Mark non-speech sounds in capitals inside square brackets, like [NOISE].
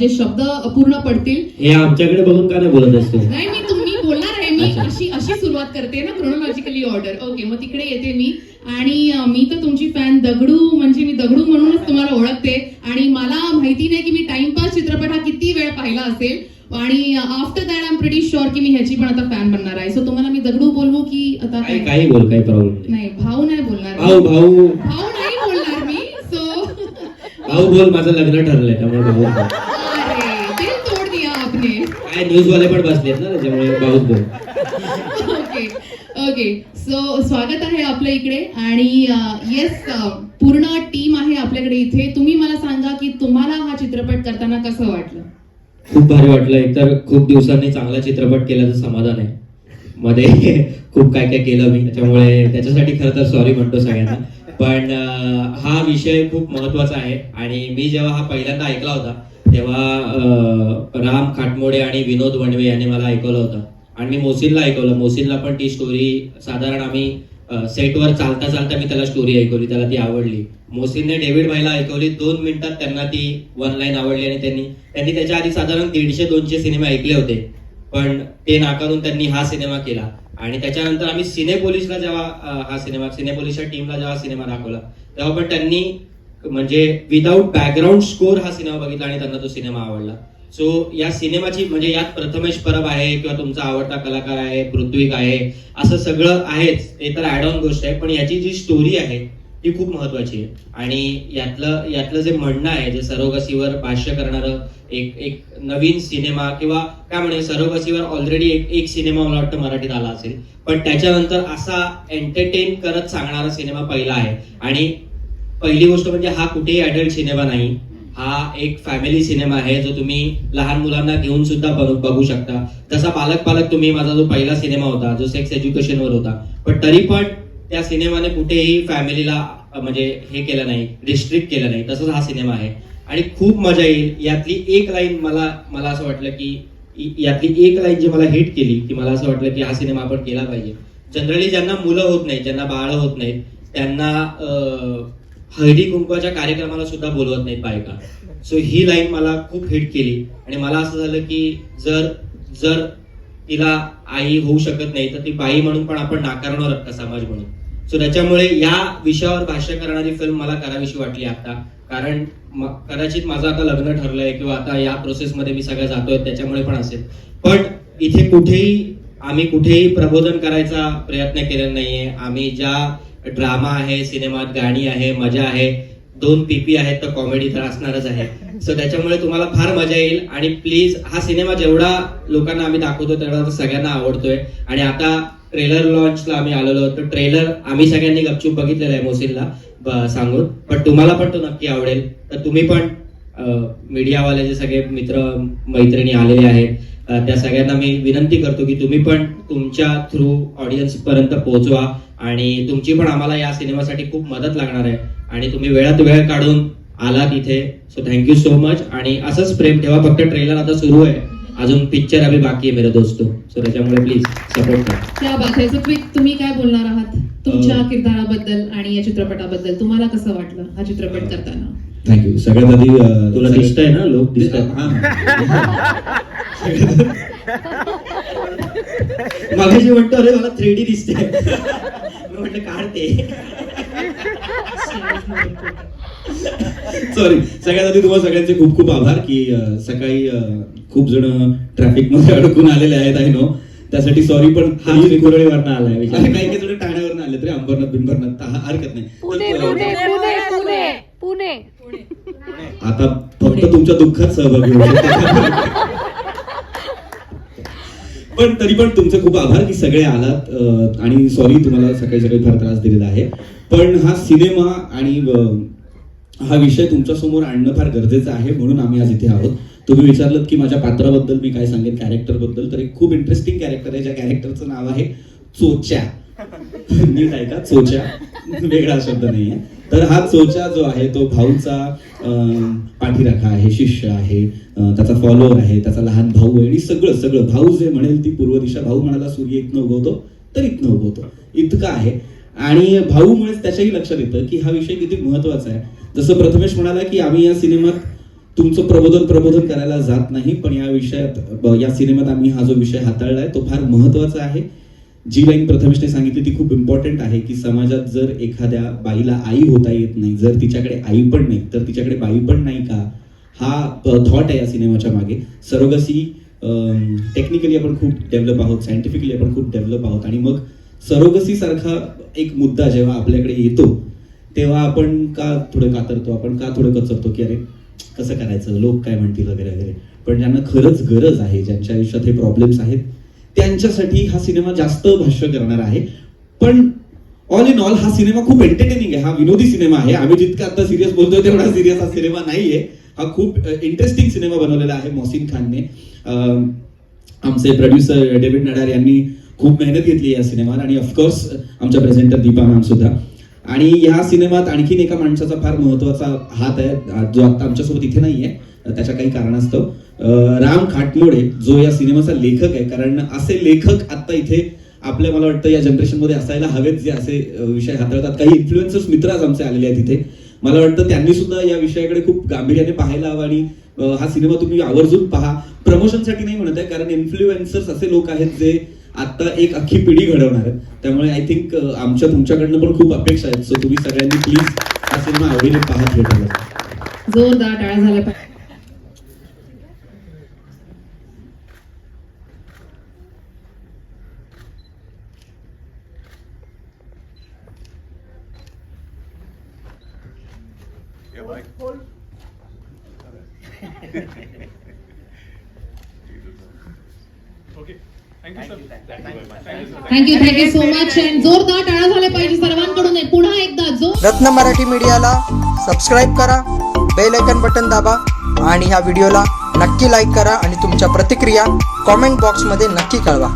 माझे शब्द अपूर्ण पडतील. हे आमच्याकडे बघून का नाही बोलत असतो? नाही मी तुम्ही बोलणार आहे. मी. अशी अशी सुरुवात करते ना क्रोनॉलॉजिकली ऑर्डर ओके मग तिकडे येते मी. आणि मी तर तुमची फॅन दगडू म्हणजे मी दगडू म्हणूनच तुम्हाला ओळखते. आणि मला माहिती नाही की मी टाइमपास चित्रपट हा किती वेळ पाहिला असेल. आणि after that I am pretty sure की मी ह्याची पण आता फॅन बनणार आहे. सो तुम्हाला मी दगडू बोलवू की आता काही काय? काही बोल काही प्रॉब्लेम नाही. नाही भाऊ नाही बोलणार. भाऊ भाऊ. भाऊ नाही बोलणार मी सो भाऊ बोल माझं लग्न ठरलंय त्यामुळे भाऊ काय न्यूज वाले पण बसलेत ना त्याच्यामुळे भाऊच बोल ओके ओके सो स्वागत आहे आपल्या इकडे आणि येस पूर्ण टीम आहे आपल्याकडे इथे. तुम्ही मला सांगा की तुम्हाला हा चित्रपट करताना कसं वाटलं? खूप भारी वाटलं. एकतर खूप दिवसांनी चांगला चित्रपट केल्याचं समाधान आहे. मध्ये [LAUGHS] खूप काय काय केलं मी त्याच्यामुळे त्याच्यासाठी खरं तर सॉरी म्हणतो सगळ्यांना. पण हा विषय खूप महत्त्वाचा आहे. आणि मी जेव्हा हा पहिल्यांदा ऐकला होता तेव्हा राम खाटमोडे आणि विनोद वणवे यांनी मला ऐकवलं होतं. आणि मी मोसिनला ऐकवलं. मोसिनला पण ती स्टोरी साधारण आम्ही सेटवर चालता चालता मी त्याला स्टोरी ऐकवली. त्याला ती आवडली. मोसिनने डेव्हिड भाईला ऐकवली. दोन मिनिटात त्यांना ती वन लाईन आवडली आणि त्यांनी त्यांनी त्याच्या आधी साधारण दीडशे दोनशे सिनेमे ऐकले होते. पण ते नाकारून त्यांनी हा सिनेमा केला. आणि त्याच्यानंतर आम्ही सिने पोलीसला जेव्हा हा सिनेमा सिने पोलीसच्या टीमला जेव्हा सिनेमा दाखवला तेव्हा पण त्यांनी म्हणजे विदाऊट बॅकग्राऊंड स्कोर हा सिनेमा बघितला आणि त्यांना तो सिनेमा आवडला. सो या सिनेमाची म्हणजे यात प्रथमेश परब आहे किंवा तुमचा आवडता कलाकार आहे पृथ्वीक आहे असं सगळं आहेच ते तर ऍड ऑन गोष्ट आहे पण याची जी स्टोरी आहे ती खूप महत्वाची आहे. आणि यातलं यातलं जे म्हणणं आहे जे सरोगसीवर भाष्य करणारं एक एक नवीन सिनेमा किंवा काय म्हणे सरोगसीवर ऑलरेडी एक एक सिनेमा मला वाटतं मराठीत आला असेल. पण त्याच्यानंतर असा एंटरटेन करत सांगणारा सिनेमा पहिला आहे. आणि पहिली गोष्ट म्हणजे हा कुठेही अडल्ट सिनेमा नाही. हा एक फॅमिली सिनेमा आहे जो तुम्ही लहान मुलांना घेऊन सुद्धा बघू बघू शकता. जसा पालक पालक तुम्ही माझा जो पहिला सिनेमा होता जो सेक्स एज्युकेशनवर होता. पण तरी पण त्या सिनेमाने कुठेही फॅमिलीला म्हणजे हे केलं नाही रिस्ट्रिक्ट केलं नाही. तसंच हा सिनेमा आहे. आणि खूप मजा येईल. यातली एक लाईन मला मला असं वाटलं की यातली एक लाईन जी मला हिट केली की मला असं वाटलं की हा सिनेमा आपण केला पाहिजे. जनरली ज्यांना मुलं होत नाहीत ज्यांना बाळ होत नाहीत त्यांना हळदी कुंकवाच्या कार्यक्रमाला सुद्धा बोलवत नाहीत बायका. सो ही लाईन मला खूप हिट केली. आणि मला असं झालं की जर जर तिला आई होऊ शकत नाही तर ती बाई म्हणून पण आपण नाकारणार का समाज म्हणून? सो त्याच्यामुळे या विषयावर भाष्य करणारी फिल्म मला करावीशी वाटली आता. कारण कदाचित माझं आता लग्न ठरलंय किंवा आता या प्रोसेसमध्ये मी सगळं जातोय त्याच्यामुळे पण असेल. पण इथे कुठेही आम्ही कुठेही प्रबोधन करायचा प्रयत्न केलेला नाहीये. आम्ही ज्या ड्रामा आहे सिनेमात गाणी आहे मजा आहे दोन पीपी आहेत तर कॉमेडी तर असणारच आहे. सो त्याच्यामुळे तुम्हाला फार मजा येईल आणि प्लीज हा सिनेमा जेवढा लोकांना आम्ही दाखवतो तेवढा तो सगळ्यांना आवडतोय. आणि आता ट्रेलर लॉन्चला आम्ही आलेलो तर ट्रेलर आम्ही सगळ्यांनी गपचूप बघितलेला आहे मोसिलला सांगून. पण तुम्हाला पण तो नक्की आवडेल. तर तुम्ही पण मीडियावाले जे सगळे मित्र मैत्रिणी आलेले आहेत त्या सगळ्यांना मी विनंती करतो की तुम्ही पण तुमच्या थ्रू ऑडियन्स पर्यंत पोहोचवा आणि तुमची पण आम्हाला या सिनेमासाठी खूप मदत लागणार आहे. आणि तुम्ही वेळात वेळ काढून आलात इथे. सो थँक्यू सो मच आणि असंच प्रेम ठेवा फक्त ट्रेलर आता सुरू आहे. अजून पिक्चर अभि बाकी आहे मेरे दोस्तो. सो त्याच्यामुळे प्लीज सपोर्ट करा. त्या बात आहे तुम्ही काय बोलणार आहात? तुमच्या. किरदाराबद्दल आणि या चित्रपटाबद्दल तुम्हाला कसं वाटलं हा चित्रपट करताना? थँक्यू सगळ्यात आधी तुला दिसतंय ना? लोक दिसतात. [LAUGHS] हा. मागाशी म्हणतो अरे मला थ्री डी दिसते मी म्हटलं काढते. सॉरी सगळ्यात आधी तुम्हाला सगळ्यांचे खूप खूप आभार की अं, सकाळी अं, खूप जण ट्रॅफिकमध्ये अडकून आलेले आहेत आय नो त्यासाठी सॉरी पण हा कुरळीवरनं आलाय अरे. काही काही जण ठाण्यावरून आले तरी अंबरनाथ बिंबरनाथ. हा- हरकत नाही. पुणे तर, पुणे पुणे पुणे पुणे. आता फक्त तुमच्या दुःखात सहभागी होऊ शकतो. पण तरी पण तुमचे खूप आभार की सगळे आलात आणि सॉरी तुम्हाला सकाळी सकाळी फार त्रास दिलेला आहे. पण हा सिनेमा आणि हा विषय तुमच्यासमोर आणणं फार गरजेचं आहे म्हणून आम्ही आज इथे आहोत. तुम्ही विचारलं की माझ्या पात्राबद्दल मी काय सांगेन कॅरेक्टरबद्दल तर एक खूप इंटरेस्टिंग कॅरेक्टर आहे ज्या कॅरेक्टरचं नाव आहे चोच्या. [LAUGHS] नीट ऐका चोच्या. वेगळा शब्द नाहीये. तर हा चोचा जो आहे तो भाऊचा अं, पाठीराखा आहे शिष्य आहे त्याचा फॉलोअर आहे त्याचा लहान भाऊ आहे आणि सगळं सगळं. भाऊ जे म्हणेल ती पूर्व दिशा. भाऊ म्हणाला सूर्य इथनं उगवतो तर इथनं उगवतो. इतकं आहे. आणि भाऊमुळेच त्याच्याही लक्षात येतं की हा विषय किती महत्त्वाचा आहे. जसं प्रथमेश म्हणाला की आम्ही या सिनेमात तुमचं प्रबोधन प्रबोधन करायला जात नाही पण या विषयात या सिनेमात आम्ही हा जो विषय हाताळलाय तो फार महत्त्वाचा आहे. जी लाईन प्रथमेशने सांगितली ती खूप इम्पॉर्टंट आहे की समाजात जर एखाद्या बाईला आई होता येत नाही जर तिच्याकडे आई पण नाही तर तिच्याकडे बाई पण नाही का? हा थॉट आहे या सिनेमाच्या मागे. सरोगसी टेक्निकली आपण खूप डेव्हलप आहोत सायंटिफिकली आपण खूप डेव्हलप आहोत. आणि मग सरोगसी सारखा एक मुद्दा जेव्हा आपल्याकडे येतो तेव्हा आपण का थोडं कातरतो आपण का थोडं कचरतो की अरे कसं करायचं? लोक काय म्हणतील वगैरे वगैरे. पण ज्यांना खरंच गरज आहे ज्यांच्या आयुष्यात हे प्रॉब्लेम्स आहेत त्यांच्यासाठी हा सिनेमा जास्त भाष्य करणार आहे. पण ऑल इन ऑल हा सिनेमा खूप एंटरटेनिंग आहे. हा विनोदी सिनेमा आहे. आम्ही जितका आता सिरियस बोलतोय तेवढा सिरियस हा सिनेमा नाहीये. हा खूप इंटरेस्टिंग सिनेमा बनवलेला आहे मोहसिन खानने. आमचे प्रोड्युसर डेव्हिड नडार यांनी खूप मेहनत घेतली या सिनेमात आणि ऑफकोर्स आमच्या प्रेझेंटर दीपा मॅम सुद्धा. आणि या सिनेमात आणखीन एका माणसाचा फार महत्त्वाचा हात आहे. जो आता आमच्यासोबत इथे नाहीये. त्याच्या काही कारणास्तव राम खाटमोडे जो या सिनेमाचा लेखक आहे कारण असे लेखक आता इथे आपल्या मला वाटतं या जनरेशनमध्ये असायला हवेत जे असे विषय हाताळतात. काही इन्फ्लुएन्सर्स मित्र आज आमचे आलेले आहेत तिथे मला वाटतं त्यांनी सुद्धा या विषयाकडे खूप गांभीर्याने पाहायला हवं आणि हा सिनेमा तुम्ही आवर्जून पहा. प्रमोशनसाठी नाही म्हणत आहे कारण इन्फ्लुएन्सर्स असे लोक आहेत जे आता एक अख्खी पिढी घडवणार आहेत. त्यामुळे आय थिंक आमच्या तुमच्याकडनं पण खूप अपेक्षा आहेत. सो तुम्ही सगळ्यांनी प्लीज हा सिनेमा आवडीने पाहत भेटायला. जोरदार टाळ्या झाल्या. पाहिजे थँक्यू थँक्यू सो मच जोरदार टाळ्या झाल्या पाहिजे सर्वांकडून. पुन्हा एकदा जोर रत्न मराठी मीडियाला सबस्क्राईब करा बेल आयकन बटन दाबा आणि ह्या व्हिडिओला नक्की लाईक करा आणि तुमच्या प्रतिक्रिया कॉमेंट बॉक्समध्ये नक्की कळवा.